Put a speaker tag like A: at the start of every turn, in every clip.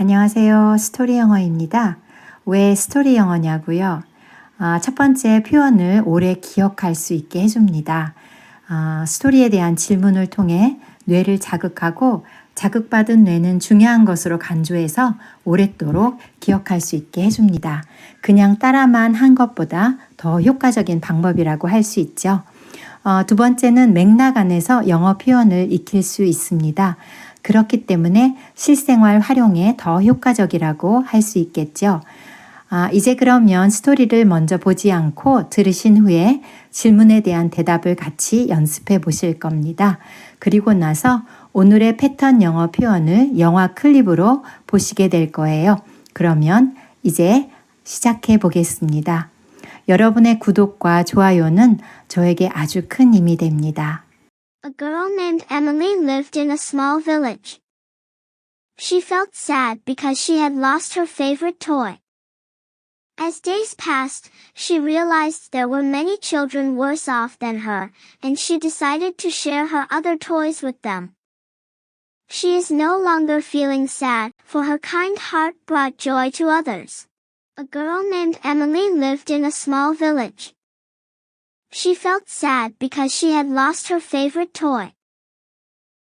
A: 안녕하세요. 스토리 영어입니다. 왜 스토리 영어냐고요? 아, 첫 번째 표현을 오래 기억할 수 있게 해줍니다. 아, 스토리에 대한 질문을 통해 뇌를 자극하고 자극받은 뇌는 중요한 것으로 간주해서 오랫도록 기억할 수 있게 해줍니다. 그냥 따라만 한 것보다 더 효과적인 방법이라고 할 수 있죠. 어, 두 번째는 맥락 안에서 영어 표현을 익힐 수 있습니다. 그렇기 때문에 실생활 활용에 더 효과적이라고 할 수 있겠죠. 아, 이제 그러면 스토리를 먼저 보지 않고 들으신 후에 질문에 대한 대답을 같이 연습해 보실 겁니다. 그리고 나서 오늘의 패턴 영어 표현을 영화 클립으로 보시게 될 거예요. 그러면 이제 시작해 보겠습니다. 여러분의 구독과 좋아요는 저에게 아주 큰 힘이 됩니다.
B: A girl named Emily lived in a small village. She felt sad because she had lost her favorite toy. As days passed, she realized there were many children worse off than her, and she decided to share her other toys with them. She is no longer feeling sad, for her kind heart brought joy to others. A girl named Emily lived in a small village. She felt sad because she had lost her favorite toy.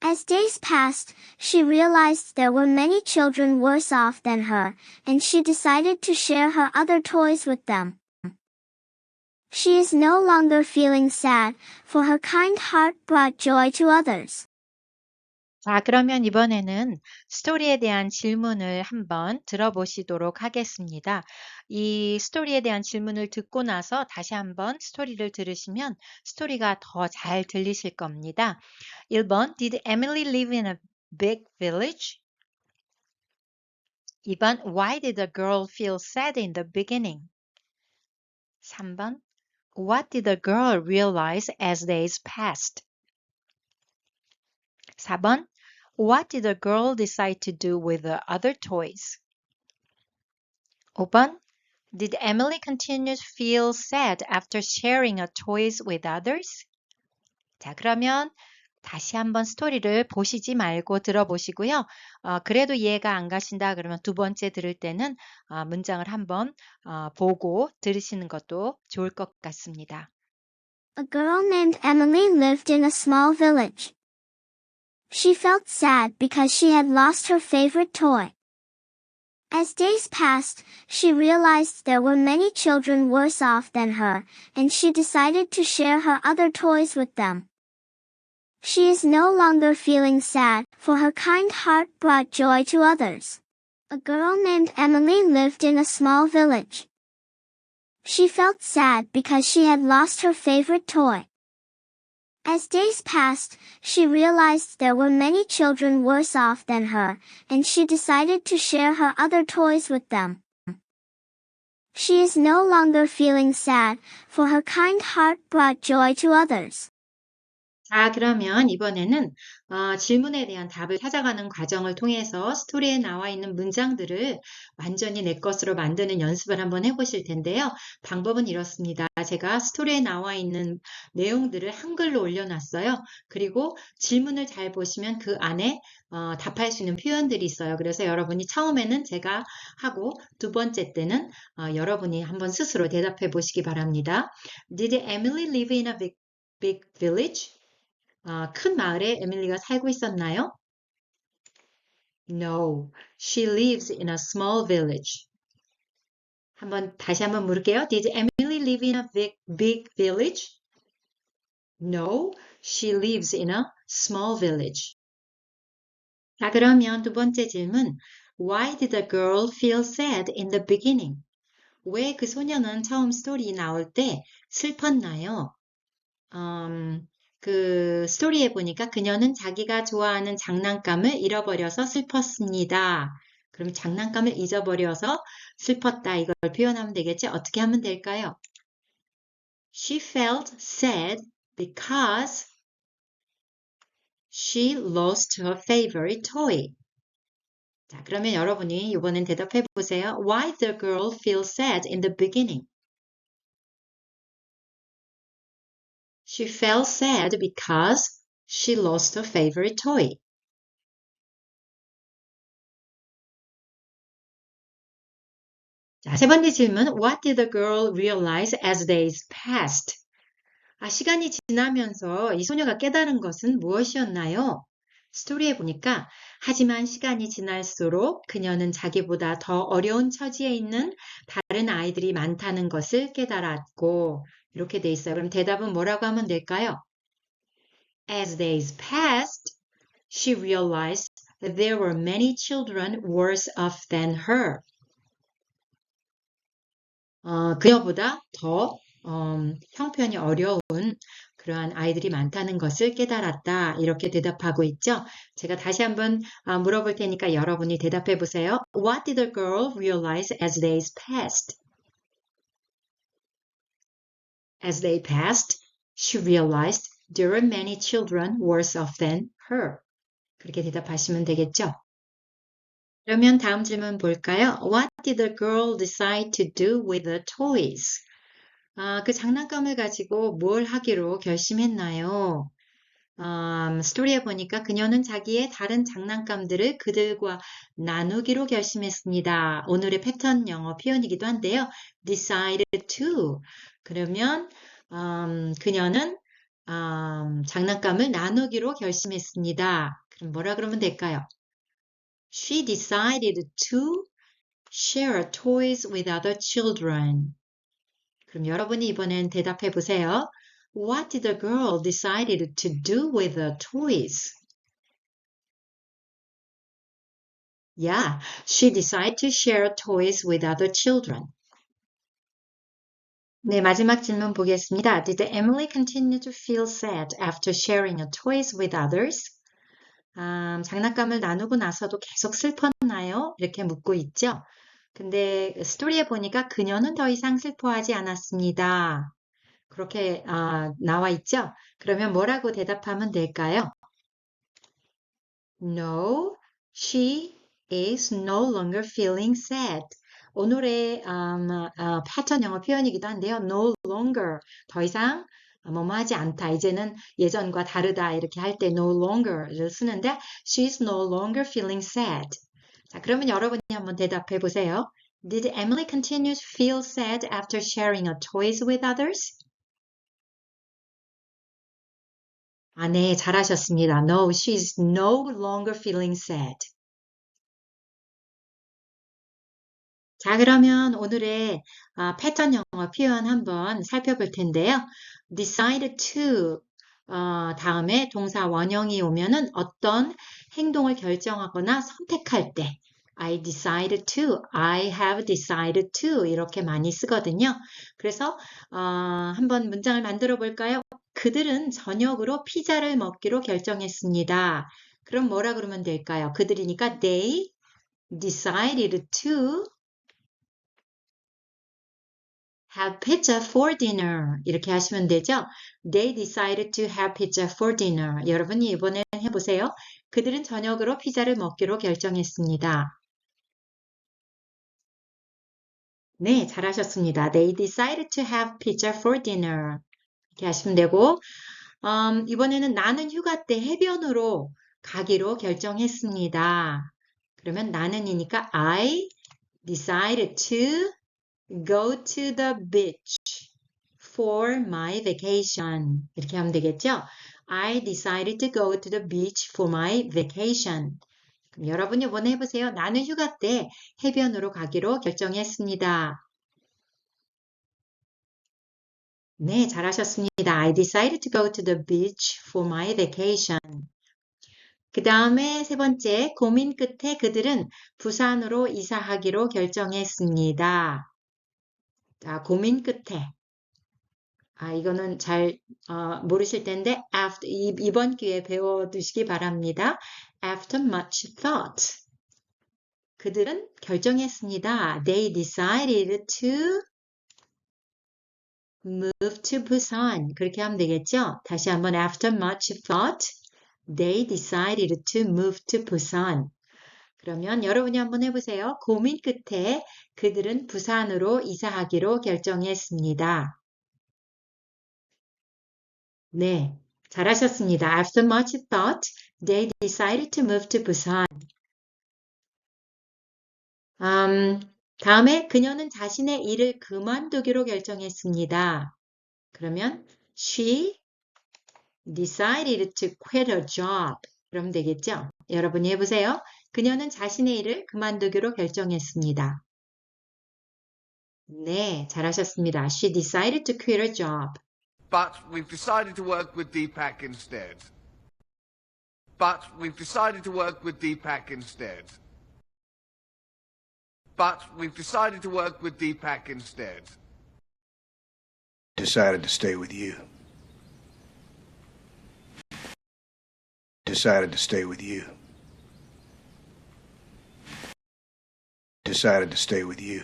B: As days passed, she realized there were many children worse off than her, and she decided to share her other toys with them. She is no longer feeling sad, for her kind heart brought joy to others.
C: 자, 그러면 이번에는 스토리에 대한 질문을 한번 들어보시도록 하겠습니다. 이 스토리에 대한 질문을 듣고 나서 다시 한번 스토리를 들으시면 스토리가 더 잘 들리실 겁니다. 1번 Did Emily live in a big village? 2번 Why did the girl feel sad in the beginning? 3번 What did the girl realize as days passed? 4번 What did the girl decide to do with the other toys? 5번 Did Emily continue to feel sad after sharing her toys with others? 자, 그러면 다시 한번 스토리를 보시지 말고 들어보시고요. 어, 그래도 이해가 안 가신다 그러면 두 번째 들을 때는 어, 문장을 한번 어, 보고 들으시는 것도 좋을 것 같습니다.
B: A girl named Emily lived in a small village. She felt sad because she had lost her favorite toy. As days passed, she realized there were many children worse off than her, and she decided to share her other toys with them. She is no longer feeling sad, for her kind heart brought joy to others. A girl named Emily lived in a small village. She felt sad because she had lost her favorite toy. As days passed, she realized there were many children worse off than her, and she decided to share her other toys with them. She is no longer feeling sad, for her kind heart brought joy to others.
C: 자, 그러면 이번에는 어, 질문에 대한 답을 찾아가는 과정을 통해서 스토리에 나와 있는 문장들을 완전히 내 것으로 만드는 연습을 한번 해보실 텐데요. 방법은 이렇습니다. 제가 스토리에 나와 있는 내용들을 한글로 올려놨어요. 그리고 질문을 잘 보시면 그 안에 어, 답할 수 있는 표현들이 있어요. 그래서 여러분이 처음에는 제가 하고 두 번째 때는 어, 여러분이 한번 스스로 대답해 보시기 바랍니다. Did Emily live in a big, big village? 아, 큰 마을에 에밀리가 살고 있었나요? No, she lives in a small village. 한번 다시 한번 물을게요. Did Emily live in a big, big village? No, she lives in a small village. 자, 그러면 두 번째 질문. Why did the girl feel sad in the beginning? 왜 그 소녀는 처음 스토리 나올 때 슬펐나요? 음, 그 스토리에 보니까 그녀는 자기가 좋아하는 장난감을 잃어버려서 슬펐습니다. 그럼 장난감을 잊어버려서 슬펐다 이걸 표현하면 되겠죠? 어떻게 하면 될까요? She felt sad because she lost her favorite toy. 자, 그러면 여러분이 이번엔 대답해 보세요. Why the girl feel sad in the beginning? She felt sad because she lost her favorite toy. 자, 세 번째 질문. What did the girl realize as days passed? 아, 시간이 지나면서 이 소녀가 깨달은 것은 무엇이었나요? 스토리에 보니까 하지만 시간이 지날수록 그녀는 자기보다 더 어려운 처지에 있는 다른 아이들이 많다는 것을 깨달았고 이렇게 돼 있어요. 그럼 대답은 뭐라고 하면 될까요? As days passed, she realized that there were many children worse off than her. 어, 그녀보다 더 음, 형편이 어려운 그러한 아이들이 많다는 것을 깨달았다. 이렇게 대답하고 있죠. 제가 다시 한번 아, 물어볼 테니까 여러분이 대답해 보세요. What did the girl realize as days passed? As they passed, she realized there were many children worse off than her. 그렇게 대답하시면 되겠죠. 그러면 다음 질문 볼까요? What did the girl decide to do with the toys? 아, 그 장난감을 가지고 뭘 하기로 결심했나요? 음, 스토리에 보니까 그녀는 자기의 다른 장난감들을 그들과 나누기로 결심했습니다. 오늘의 패턴 영어 표현이기도 한데요. decided to. 그러면 음, 그녀는 음, 장난감을 나누기로 결심했습니다. 그럼 뭐라 그러면 될까요? She decided to share toys with other children. 그럼 여러분이 이번엔 대답해 보세요. What did the girl decided to do with the toys? Yeah, she decided to share toys with other children. 네, 마지막 질문 보겠습니다. Did Emily continue to feel sad after sharing her toys with others? 음, 장난감을 나누고 나서도 계속 슬펐나요? 이렇게 묻고 있죠. 근데 스토리에 보니까 그녀는 더 이상 슬퍼하지 않았습니다. 그렇게 아, 나와 있죠? 그러면 뭐라고 대답하면 될까요? No, she is no longer feeling sad. 오늘의 음, 어, 패턴 영어 표현이기도 한데요. no longer, 더 이상 뭐뭐 하지 않다. 이제는 예전과 다르다. 이렇게 할 때 no longer를 쓰는데 she's no longer feeling sad. 자, 그러면 여러분이 한번 대답해 보세요. Did Emily continue to feel sad after sharing her toys with others? 아, 네, 잘하셨습니다. No, she's no longer feeling sad. 자, 그러면 오늘의 아, 패턴 영어 표현 한번 살펴볼 텐데요. decide to 어, 다음에 동사 원형이 오면은 어떤 행동을 결정하거나 선택할 때 I decided to, I have decided to 이렇게 많이 쓰거든요. 그래서 어, 한번 문장을 만들어 볼까요? 그들은 저녁으로 피자를 먹기로 결정했습니다. 그럼 뭐라 그러면 될까요? 그들이니까 they decided to have pizza for dinner. 이렇게 하시면 되죠? They decided to have pizza for dinner. 여러분이 이번에 해보세요. 그들은 저녁으로 피자를 먹기로 결정했습니다. 네, 잘하셨습니다. They decided to have pizza for dinner. 이렇게 하시면 되고, 음, 이번에는 나는 휴가 때 해변으로 가기로 결정했습니다. 그러면 나는이니까 I decided to go to the beach for my vacation. 이렇게 하면 되겠죠? I decided to go to the beach for my vacation. 그럼 여러분이 이번에 해보세요. 나는 휴가 때 해변으로 가기로 결정했습니다. 네, 잘하셨습니다. I decided to go to the beach for my vacation. 그 다음에 세 번째, 고민 끝에 그들은 부산으로 이사하기로 결정했습니다. 자, 고민 끝에. 아, 이거는 잘 어, 모르실 텐데 after, 이, 이번 기회에 배워두시기 바랍니다. After much thought. 그들은 결정했습니다. They decided to move to Busan. 그렇게 하면 되겠죠? 다시 한번 after much thought, they decided to move to Busan. 그러면 여러분이 한번 해보세요. 고민 끝에 그들은 부산으로 이사하기로 결정했습니다. 네, 잘하셨습니다. After much thought, they decided to move to Busan. 음, 다음에 그녀는 자신의 일을 그만두기로 결정했습니다. 그러면 she decided to quit her job. 그러면 되겠죠? 여러분이 해보세요. 그녀는 자신의 일을 그만두기로 결정했습니다. 네, 잘하셨습니다. She decided to quit her job.
D: But we've decided to work with Deepak instead. But we've decided to work with Deepak instead. But we've decided to work with Deepak instead.
E: Decided to stay with you. Decided to stay with you. Decided to stay with you.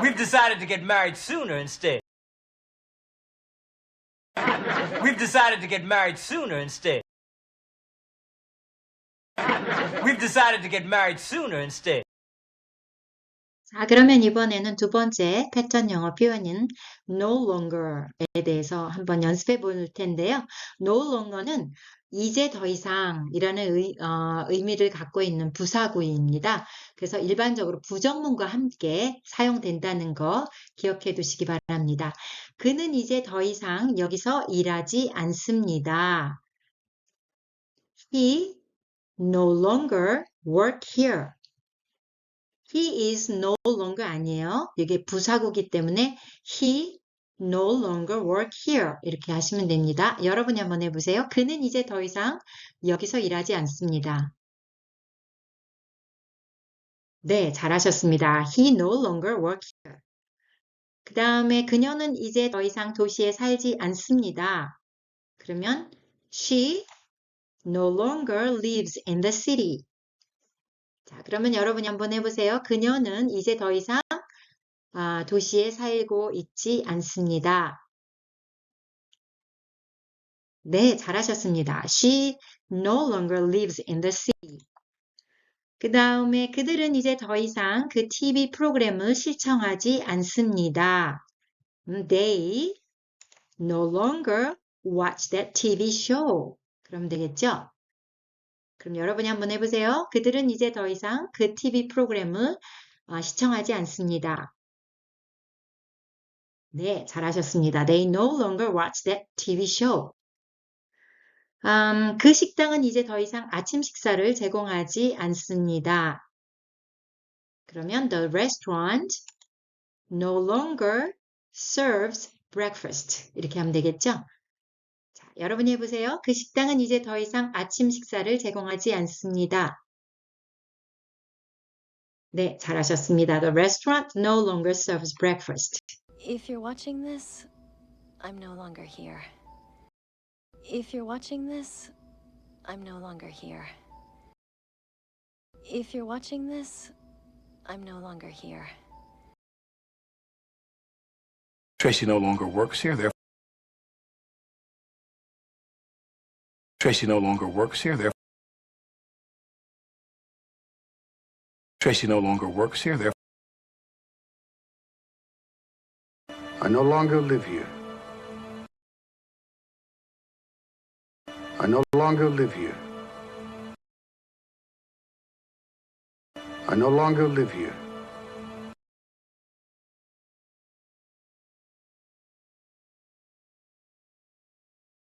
F: We've decided to get married sooner instead. We've decided to get married sooner instead. We've decided to get married sooner instead.
C: 자, 그러면 이번에는 두 번째 패턴 영어 표현인 no longer에 대해서 한번 연습해 볼 텐데요. no longer는 이제 더 이상이라는 의, 어, 의미를 갖고 있는 부사구입니다. 그래서 일반적으로 부정문과 함께 사용된다는 거 기억해 두시기 바랍니다. 그는 이제 더 이상 여기서 일하지 않습니다. He no longer work here. He is no longer 아니에요. 이게 부사구기 때문에 he no longer work here 이렇게 하시면 됩니다. 여러분이 한번 해보세요. 그는 이제 더 이상 여기서 일하지 않습니다. 네, 잘하셨습니다. He no longer work here. 그 다음에 그녀는 이제 더 이상 도시에 살지 않습니다. 그러면 she no longer lives in the city. 자, 그러면 여러분이 한번 해보세요. 그녀는 이제 더 이상 아, 도시에 살고 있지 않습니다. 네, 잘하셨습니다. She no longer lives in the city. 그 다음에 그들은 이제 더 이상 그 TV 프로그램을 시청하지 않습니다. 음, They no longer watch that TV show. 그럼 되겠죠? 그럼 여러분이 한번 해보세요. 그들은 이제 더 이상 그 TV 프로그램을 아, 시청하지 않습니다. 네, 잘하셨습니다. They no longer watch that TV show. 음, 그 식당은 이제 더 이상 아침 식사를 제공하지 않습니다. 그러면 the restaurant no longer serves breakfast. 이렇게 하면 되겠죠? 자, 여러분이 해보세요. 그 식당은 이제 더 이상 아침 식사를 제공하지 않습니다. 네, 잘하셨습니다. The restaurant no longer serves breakfast.
G: If you're watching this, I'm no longer here. If you're watching this, I'm no longer here. If you're watching this, I'm no longer here.
E: Tracy no longer works here, therefore. Tracy no longer works here, therefore. Tracy no longer works here, therefore. I no longer live here. I no longer live here. I no longer live here.